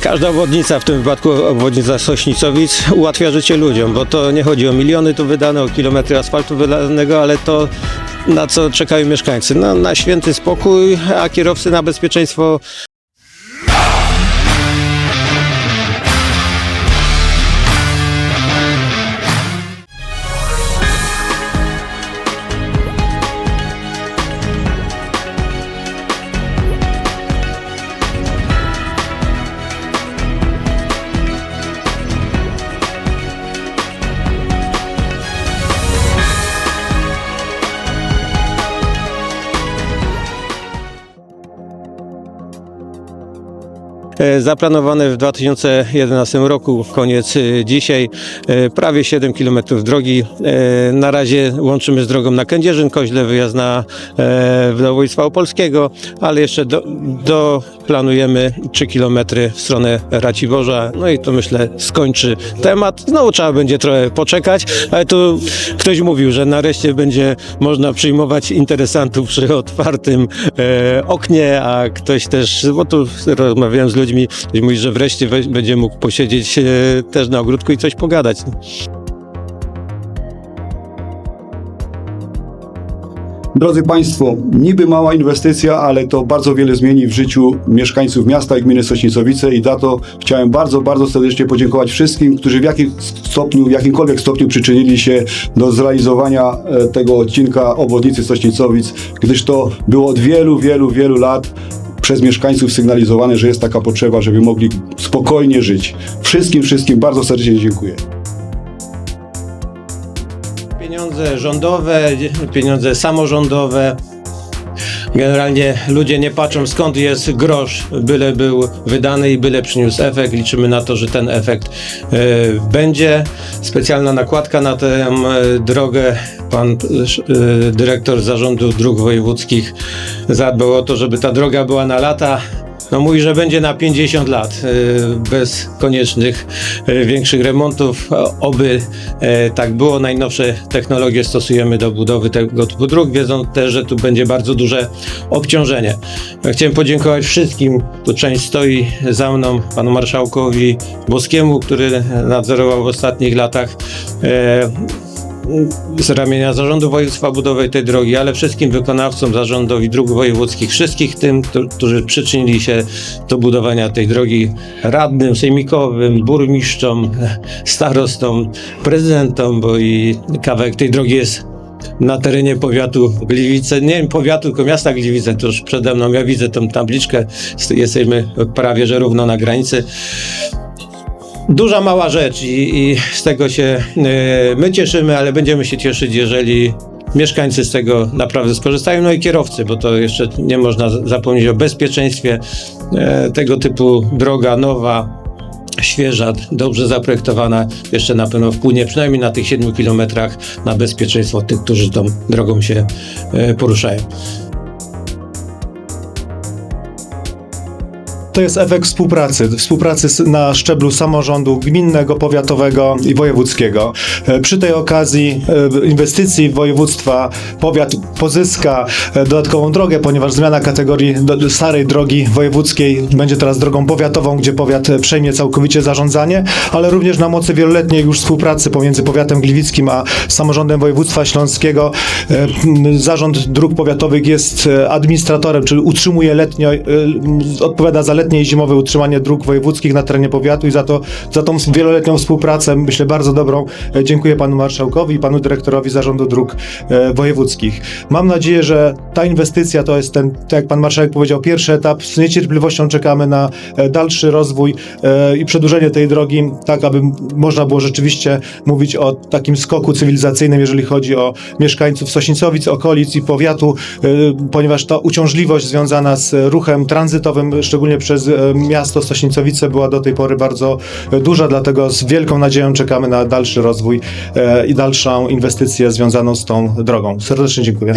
Każda obwodnica, w tym wypadku obwodnica Sośnicowic, ułatwia życie ludziom, bo to nie chodzi o miliony tu wydane, o kilometry asfaltu wydanego, ale to na co czekają mieszkańcy? No, na święty spokój, a kierowcy na bezpieczeństwo Zaplanowane w 2011 roku, koniec e, dzisiaj, e, prawie 7 km drogi. E, Na razie łączymy z drogą na Kędzierzyn, Koźle, wyjazd na e, w województwa opolskiego, ale jeszcze do, do planujemy 3 km w stronę Raciborza. No i to myślę skończy temat. Znowu trzeba będzie trochę poczekać, ale tu ktoś mówił, że nareszcie będzie można przyjmować interesantów przy otwartym e, oknie, a ktoś też, bo tu rozmawiałem z ludźmi, ktoś mówi, że wreszcie weź, będzie mógł posiedzieć e, też na ogródku i coś pogadać. Drodzy Państwo, niby mała inwestycja, ale to bardzo wiele zmieni w życiu mieszkańców miasta i gminy Sośnicowice i za to chciałem bardzo, bardzo serdecznie podziękować wszystkim, którzy w jakim stopniu, w jakimkolwiek stopniu przyczynili się do zrealizowania e, tego odcinka obwodnicy Sośnicowic, gdyż to było od wielu, wielu, wielu lat przez mieszkańców sygnalizowane, że jest taka potrzeba, żeby mogli spokojnie żyć. Wszystkim, wszystkim bardzo serdecznie dziękuję. Pieniądze rządowe, pieniądze samorządowe. Generalnie ludzie nie patrzą skąd jest grosz, byle był wydany i byle przyniósł efekt. Liczymy na to, że ten efekt e, będzie. Specjalna nakładka na tę e, drogę. Pan e, dyrektor Zarządu Dróg Wojewódzkich zadbał o to, żeby ta droga była na lata. No mówi, że będzie na 50 lat e, bez koniecznych e, większych remontów. Oby e, tak było. Najnowsze technologie stosujemy do budowy tego typu dróg, wiedząc też, że tu będzie bardzo duże obciążenie. Chciałem podziękować wszystkim. Tu część stoi za mną, panu marszałkowi Boskiemu, który nadzorował w ostatnich latach. Z ramienia Zarządu Województwa budowy tej drogi, ale wszystkim wykonawcom Zarządowi Dróg Wojewódzkich, wszystkich tym, któ- którzy przyczynili się do budowania tej drogi, radnym, sejmikowym, burmistrzom, starostom, prezydentom, bo i kawałek tej drogi jest na terenie powiatu Gliwice, nie powiatu, tylko miasta Gliwice, to już przede mną, ja widzę tą tabliczkę, jesteśmy prawie, że równo na granicy duża, mała rzecz i, i z tego się e, my cieszymy, ale będziemy się cieszyć, jeżeli mieszkańcy z tego naprawdę skorzystają, no i kierowcy, bo to jeszcze nie można zapomnieć o bezpieczeństwie. E, tego typu droga nowa, świeża, dobrze zaprojektowana, jeszcze na pewno wpłynie przynajmniej na tych 7 kilometrach na bezpieczeństwo tych, którzy tą drogą się e, poruszają. To jest efekt współpracy, współpracy na szczeblu samorządu gminnego, powiatowego i wojewódzkiego. E, Przy tej okazji e, inwestycji województwa powiat pozyska e, dodatkową drogę, ponieważ zmiana kategorii starej drogi wojewódzkiej będzie teraz drogą powiatową, gdzie powiat przejmie całkowicie zarządzanie, ale również na mocy wieloletniej już współpracy pomiędzy powiatem gliwickim a samorządem województwa śląskiego. Zarząd dróg powiatowych jest administratorem, czyli utrzymuje letnio, odpowiada za letnie i zimowe utrzymanie dróg wojewódzkich na terenie powiatu i za to, za tą wieloletnią współpracę, myślę bardzo dobrą, e, dziękuję panu marszałkowi i panu dyrektorowi Zarządu Dróg e, Wojewódzkich. Mam nadzieję, że ta inwestycja to jest ten, tak jak pan marszałek powiedział, pierwszy etap. Z niecierpliwością czekamy na e, dalszy rozwój i przedłużenie tej drogi, tak aby można było rzeczywiście mówić o takim skoku cywilizacyjnym, jeżeli chodzi o mieszkańców Sośnicowic, okolic i powiatu, ponieważ ta uciążliwość związana z ruchem tranzytowym, szczególnie przez e, miasto Sośnicowice, była do tej pory bardzo e, duża, dlatego z wielką nadzieją czekamy na dalszy rozwój e, i dalszą inwestycję związaną z tą drogą. Serdecznie dziękuję.